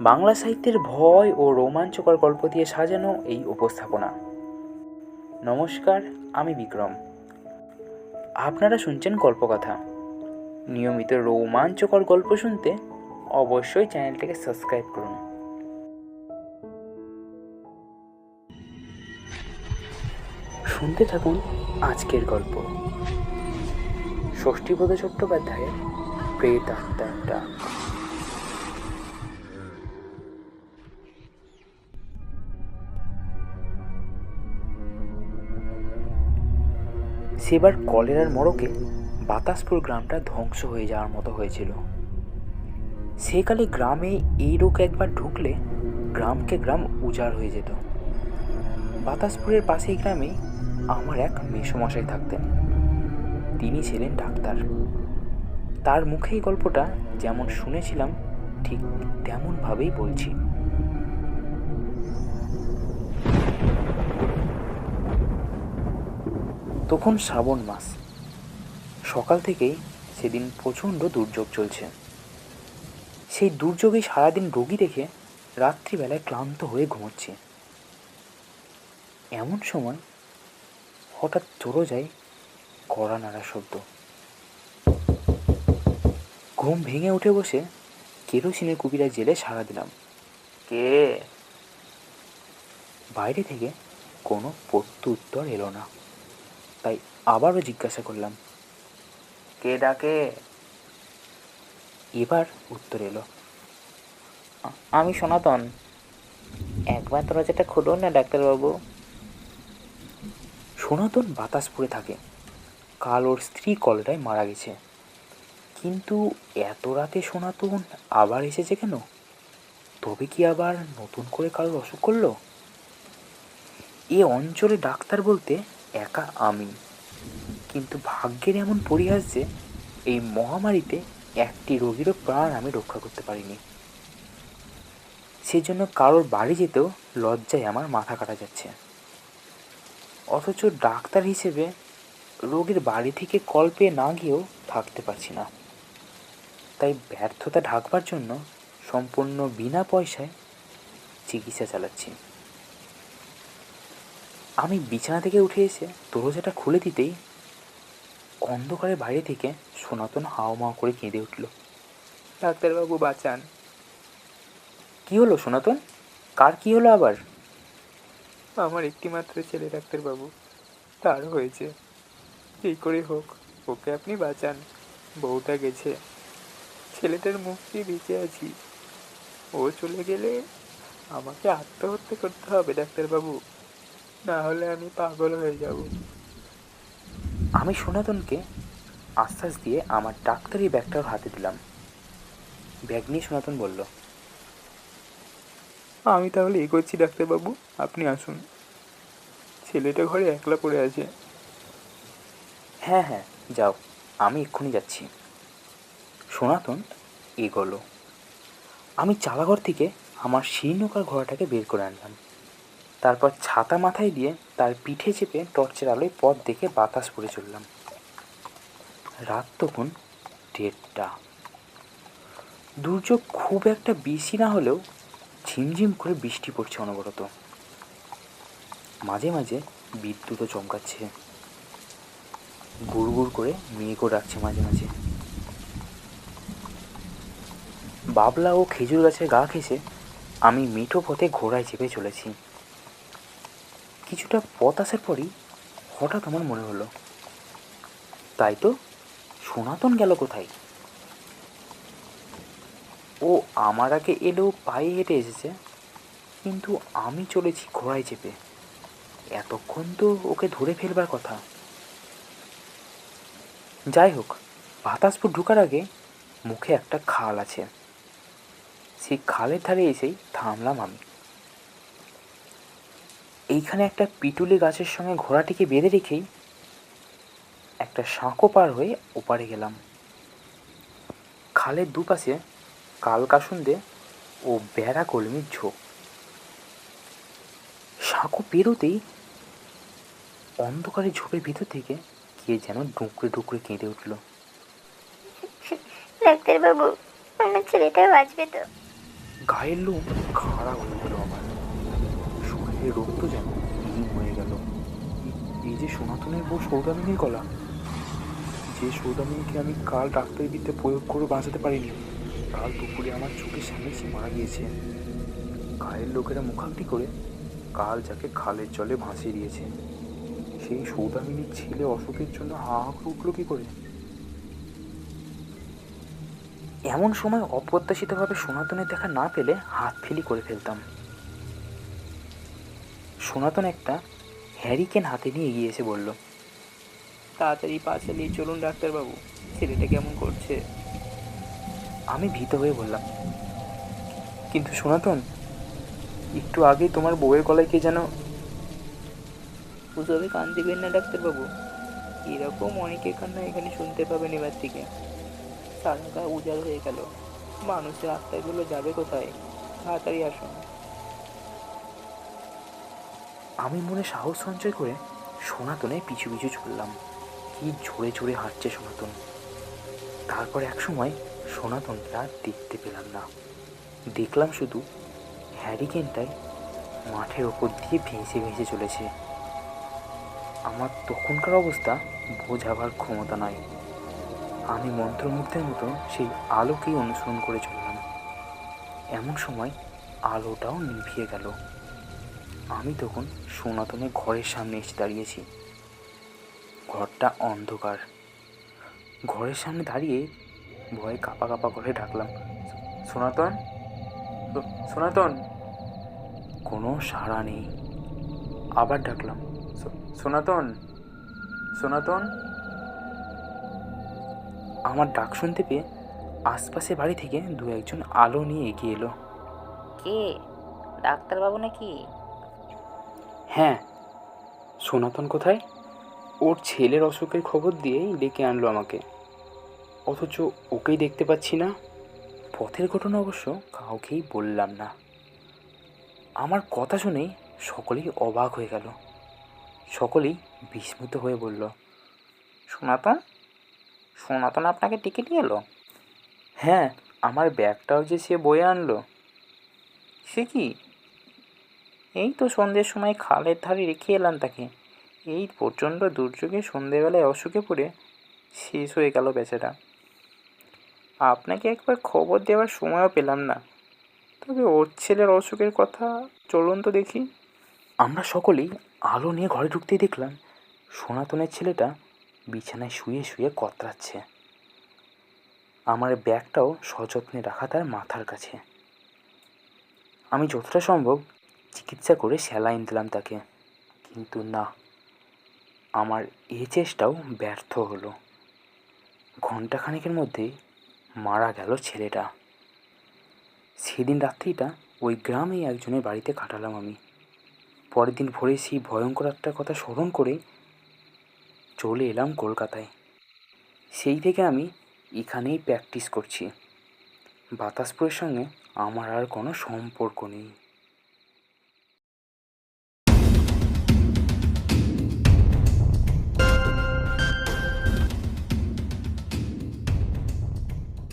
বাংলা সাহিত্যের ভয় ও রোমাঞ্চকর গল্প দিয়ে সাজানো এই উপস্থাপনা। নমস্কার, আমি বিক্রম। আপনারা শুনছেন গল্পকথা। নিয়মিত রোমাঞ্চকর গল্প শুনতে অবশ্যই চ্যানেলটিকে সাবস্ক্রাইব করুন। শুনতে থাকুন আজকের গল্প। ষষ্ঠীপদ চট্টোপাধ্যায়ের প্রেত আত্মার ডাক। সেবার কলেরার মড়কে বাতাসপুর গ্রামটা ধ্বংস হয়ে যাওয়ার মতো হয়েছিল। সেকালে গ্রামে এই রোগ একবার ঢুকলে গ্রামকে গ্রাম উজাড় হয়ে যেত। বাতাসপুরের পাশেই গ্রামে আমার এক মেসোমশাই থাকতেন। তিনি ছিলেন ডাক্তার। তার মুখেই গল্পটা যেমন শুনেছিলাম, ঠিক তেমনভাবেই বলছি। তখন শ্রাবণ মাস। সকাল থেকেই সেদিন প্রচণ্ড দুর্যোগ চলছে। সেই দুর্যোগে সারাদিন রোগী দেখে রাত্রিবেলায় ক্লান্ত হয়ে ঘুমোচ্ছে। এমন সময় হঠাৎ জোরো যায় কড়া নাড়া শব্দ। ঘুম ভেঙে উঠে বসে কেরোসিনের কুপিটা জেলে সারা দিলাম। কে? বাইরে থেকে কোনো প্রত্যুত্তর এলো না। তাই আবারও জিজ্ঞাসা করলাম, কে ডাকে? এবার উত্তর এলো, আমি সনাতন। একবার তোরা যেটা খুলুন না, ডাক্তারবাবু। সনাতন বাতাস পড়ে থাকে। কাল ওর স্ত্রী কলেরায় মারা গেছে। কিন্তু এত রাতে সনাতন আবার এসেছে কেন? তবে কি আবার নতুন করে কারোর অসুখ করল? এ অঞ্চলে ডাক্তার বলতে একা আমি। কিন্তু ভাগ্যের এমন পরিহাস যে এই মহামারীতে একটি রোগীরও প্রাণ আমি রক্ষা করতে পারিনি। সেজন্য কারোর বাড়ি যেতেও লজ্জায় আমার মাথা কাটা যাচ্ছে। অথচ ডাক্তার হিসেবে রোগীর বাড়ি থেকে কল পেয়ে না গিয়েও থাকতে পারছি না। তাই ব্যর্থতা ঢাকবার জন্য সম্পূর্ণ বিনা পয়সায় চিকিৎসা চালাচ্ছি। আমি বিছানা থেকে উঠে এসে দরজাটা খুলে দিতেই অন্ধকারের বাইরে থেকে সনাতন হাও মাও করে কেঁদে উঠল। ডাক্তারবাবু, বাঁচান। কি হলো সনাতন? কার কি হলো আবার? আমার একটিমাত্র ছেলে, ডাক্তারবাবু। তার হয়েছে। কী করে হোক, ওকে আপনি বাঁচান। বউটা গেছে। ছেলেটার দিয়ে বেঁচে আছি। ও চলে গেলে আমাকে আত্মহত্যা করতে হবে, ডাক্তারবাবু। না হলে আমি পাগল হয়ে যাব। আমি সনাতনকে আশ্বাস দিয়ে আমার ডাক্তারি ব্যাগটা ওর হাতে দিলাম। ব্যাগ নিয়ে সনাতন বলল আমি তাহলে এগোচ্ছি ডাক্তারবাবু। আপনি আসুন। ছেলেটা ঘরে একলা পড়ে আছে। হ্যাঁ হ্যাঁ যাও আমি এক্ষুনি যাচ্ছি। সনাতন এগোলো। আমি চালাঘর থেকে আমার শীর্ণকার ঘোড়াটাকে বের করে আনলাম। তারপর ছাতা মাথায় দিয়ে তার পিঠে চেপে টর্চের আলোয় পথ দেখে বাতাস পড়ে চললাম। রাত তখন দেড়টা। দুর্যোগ খুব একটা বেশি না হলেও ঝিমঝিম করে বৃষ্টি পড়ছে অনবরত। মাঝে মাঝে বিদ্যুৎও চমকাচ্ছে। গুড় গুড় করে মেঘও ডাকছে মাঝে মাঝে। বাবলা ও খেজুর গাছের গা ঘেঁষে আমি মিঠো পথে ঘোড়ায় চেপে চলেছি। কিছুটা পথ আসার পরই হঠাৎ আমার মনে হলো, তাই তো সনাতন গেল কোথায়? ও আমার আগে এলেও পায়ে হেঁটে এসেছে, কিন্তু আমি চলেছি ঘোড়ায় চেপে। এতক্ষণ তো ওকে ধরে ফেলবার কথা। যাই হোক, বাতাসপুর ঢুকার আগে মুখে একটা খাল আছে। সেই খালের ধারে এসেই থামলাম আমি। এইখানে একটা পিটুলি গাছের সঙ্গে ঘোড়াটিকে বেঁধে রেখেই একটা সাঁকো পার হয়ে ওপারে গেলাম। খালের দুপাশে কালকাসুন্দে ও বেড়া কলমির ঝোপ। সাঁকো পেরোতেই অন্ধকারে ঝোপের ভিতর থেকে কে যেন ডুকরে ডুকরে কেঁদে উঠল। ডাক্তারবাবু আমার ছেলেটা বাঁচবে তো। গায়ের লোম খাড়া হয়ে শরীরে রক্ত যেন হিম হয়ে গেল। এই- এই যে সনাতনের বউ সৌদামিনীর গলা, যে সৌদামিনীকে আমি কাল ডাক্তারিবিদ্যা প্রয়োগ করে বাঁচাতে পারিনি, কাল দুপুরে আমার চোখের সামনে সে মারা গিয়েছে। গায়ের লোকেরা মুখাগ্নি করে কাল যাকে খালের জলে ভাসিয়ে দিয়েছে। সেই সৌদামিনীর ছেলে অসুখের জন্য হা হা করে উঠল কি করে? এমন সময় অপ্রত্যাশিতভাবে সনাতনের দেখা না পেলে হাত ফেলি করে ফেলতাম। সনাতন একটা হ্যারিকেন হাতে নিয়ে এগিয়ে এসে বলল, তাড়াতাড়ি পা চালিয়ে চলুন, ডাক্তারবাবু। ছেলেটা কেমন করছে? আমি ভীত হয়ে বললাম, কিন্তু সনাতন, একটু আগে তোমার বউয়ের গলায় কে যেন ওসবে কান দিবেন না, ডাক্তারবাবু। এরকম অনেকের কান্না এখানে শুনতে পাবেন এবার থেকে। সারা উজাড় হয়ে গেল। মানুষের আত্মাগুলো যাবে কোথায়? তাড়াতাড়ি আসুন। আমি মনে সাহস সঞ্চয় করে সনাতনের পিছু পিছু চললাম কি জোরে জোরে হাঁটছে সনাতন। তারপর এক সময় সনাতনকে আর দেখতে পেলাম না। দেখলাম শুধু হ্যারিকেনটাই মাঠের ওপর দিয়ে ভেসে ভেসে চলেছে। আমার তখনকার অবস্থা বোঝাবার ক্ষমতা নাই। আমি মন্ত্রমুগ্ধের মতো সেই আলোকেই অনুসরণ করে চললাম। এমন সময় আলোটাও নিভিয়ে গেল। আমি তখন সনাতনের ঘরের সামনে এসে দাঁড়িয়েছি। ঘরটা অন্ধকার। ঘরের সামনে দাঁড়িয়ে ভয়ে কাপা কাপা করে ডাকলাম, সনাতন? সনাতন? কোনো সাড়া নেই। আবার ডাকলাম সনাতন? সনাতন? আমার ডাক শুনতে পেয়ে আশপাশে বাড়ি থেকে দু একজন আলো নিয়ে এগিয়ে এলো। কে? ডাক্তারবাবু নাকি? হ্যাঁ। সনাতন কোথায়? ওর ছেলের অসুখের খবর দিয়েই ডেকে আনলো আমাকে। অথচ ওকেই দেখতে পাচ্ছি না। পথের ঘটনা অবশ্য কাউকেই বললাম না। আমার কথা শুনেই সকলেই অবাক হয়ে গেল। সকলেই বিস্মিত হয়ে বলল, সনাতন? সনাতন আপনাকে টিকিট এলো? হ্যাঁ আমার ব্যাগটাও যে সে বয়ে আনলো। সে কি এই তো সন্ধ্যের সময় খালের ধারে রেখে এলাম তাকে। এই প্রচণ্ড দুর্যোগে সন্ধেবেলায় অসুখে পড়ে শেষ হয়ে গেল বেচারা। আপনাকে একবার খবর দেওয়ার সময়ও পেলাম না। তবে ওর ছেলের অসুখের কথা চলুন তো দেখি। আমরা সকলেই আলো নিয়ে ঘরে ঢুকতেই দেখলাম, সনাতনের ছেলেটা বিছানায় শুয়ে শুয়ে কতরাচ্ছে। আমার ব্যাগটাও সযত্নে রাখা তার মাথার কাছে। আমি যতটা সম্ভব চিকিৎসা করে স্যালাইন দিলাম তাকে। কিন্তু না, আমার এ চেষ্টাও ব্যর্থ হলো। ঘন্টাখানেকের মধ্যেই মারা গেল ছেলেটা। সেদিন রাত্রিটা ওই গ্রামেই একজনের বাড়িতে কাটালাম আমি। পরের দিন ভোরে সেই ভয়ঙ্কর একটা কথা স্মরণ করে চলে এলাম কলকাতায়। সেই থেকে আমি এখানেই প্র্যাকটিস করছি। বাতাসপুরের সঙ্গে আমার আর কোনো সম্পর্ক নেই।